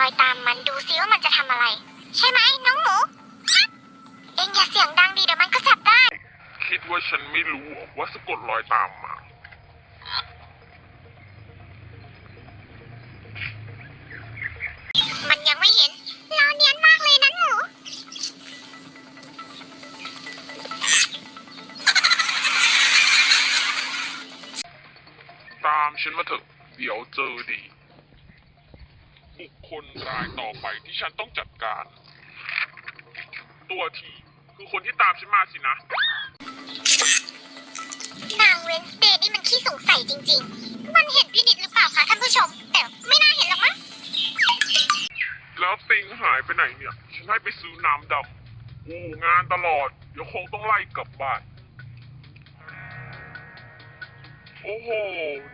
อยตามมันดูซิว่ามันจะทำอะไร ใช่ไหมน้องหมูครับเอ็งอย่าเสียงดังดีเดี๋ยวมันก็จับได้ คิดว่าฉันไม่รู้เหรอว่าสะกดรอยตามมา มันยังไม่เห็นเราเนียนมากเลยนะหนูตามฉันมาเถอะ เดี๋ยวเจอดี บุคคลรายต่อไปที่ฉันต้องจัดการ ตัวทีคือคนที่ตามฉันมาสินะ นางเวนสเตย์นี่มันขี้สงสัยจริง ๆ มันเห็นพี่นิดหรือเปล่าคะท่านผู้ชม แต่ไม่น่าเห็นหรอกมั้งแล้วติงหายไปไหนเนี่ย ฉันให้ไปซื้อน้ำดำอู้งานตลอด เดี๋ยวคงต้องไล่กลับบ้าน โอ้โห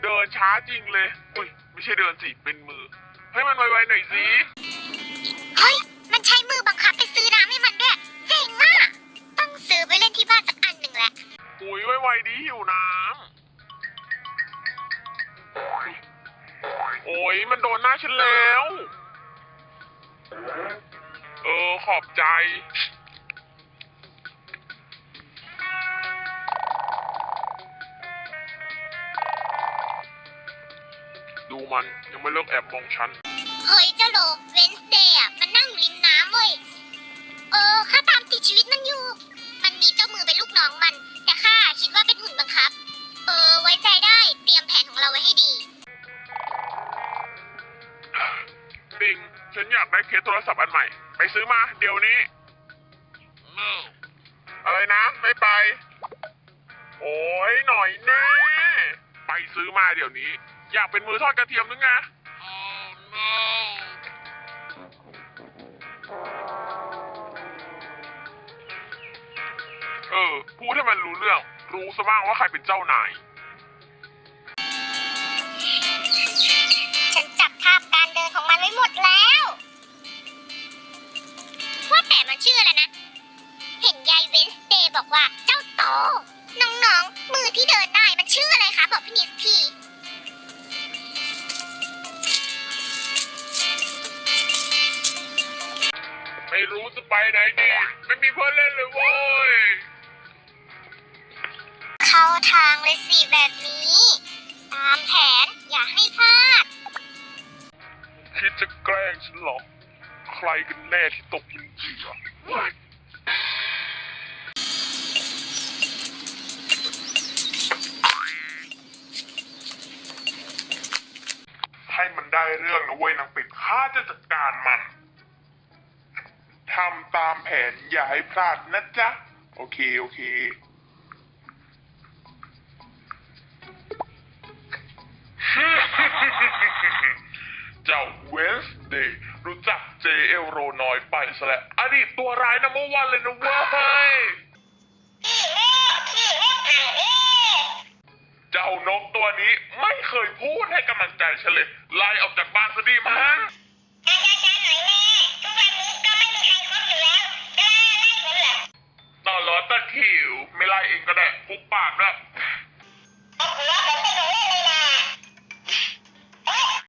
เดินช้าจริงเลย อุ้ย ไม่ใช่เดินสิ เป็นมือ ให้มันไวๆหน่อยสิเฮ้ย มันใช้มือบังคับไปซื้อน้ำให้มันด้วย เจ๋งมาก ต้องซื้อไปเล่นที่บ้านสักอันหนึ่งแหละอุ้ยไวๆดีหิวน้ำโอ้ยมันโดนหน้าฉันแล้ว เออขอบใจ มัน ยังไม่เลิกแอบมองฉัน เฮ้ยเจ้าโลเวนสเดย์อะมันนั่งอยู่ริมน้ำเว้ย เออข้าตามติดชีวิตมันอยู่ มันมีเจ้ามือเป็นลูกน้องมัน แต่ข้าคิดว่าเป็นหุ่นบังคับ เออ ไว้ใจได้เตรียมแผนของเราไว้ให้ดีติงฉันอยากได้เคสโทรศัพท์อันใหม่ ไปซื้อมา เดี๋ยวนี้ อะไรนะ ไม่ไป โอ้ยหน่อยแน่ ไปซื้อมาเดี๋ยวนี้ อยากเป็นมือทอดกระเทียมนึงไง เออ พูดให้มันรู้เรื่อง รู้ซะบ้างว่าใครเป็นเจ้านาย ฉันจับภาพการเดินของมันไว้หมดแล้ว ว่าแต่มันชื่ออะไรนะ เห็นยายเวนสเดย์บอกว่าเจ้าโต น้องๆ มือที่เดินได้มันชื่ออะไรคะ บอกพี่นิดที ไม่รู้จะไปไหนดี ไม่มีเพื่อนเล่นเลยเว้ย เข้าทางเลยสิแบบนี้ ตามแผนอย่าให้พลาด คิดจะแกล้งฉันเหรอ ใครกันแน่ที่ตกเป็นเหยื่อเว้ยให้มันได้เรื่องนะเว้ยนางเป็ดข้าจะจัดการมัน ทำตามแผนอย่าให้พลาดนะจ๊ะ โอเค โอเค เจ้าเวสเดย์รู้จักเจเอลโรน้อยไปซะแล้วอดีตตัวร้ายนัมเบอร์วันเลยนะเว้ย เจ้านกตัวนี้ไม่เคยพูดให้กำลังใจฉันเลยไล่ออกจากบ้านซะดีมั้ง หิว ไม่ไล่เองก็ได้คุกปากด้วย ต้องเอื้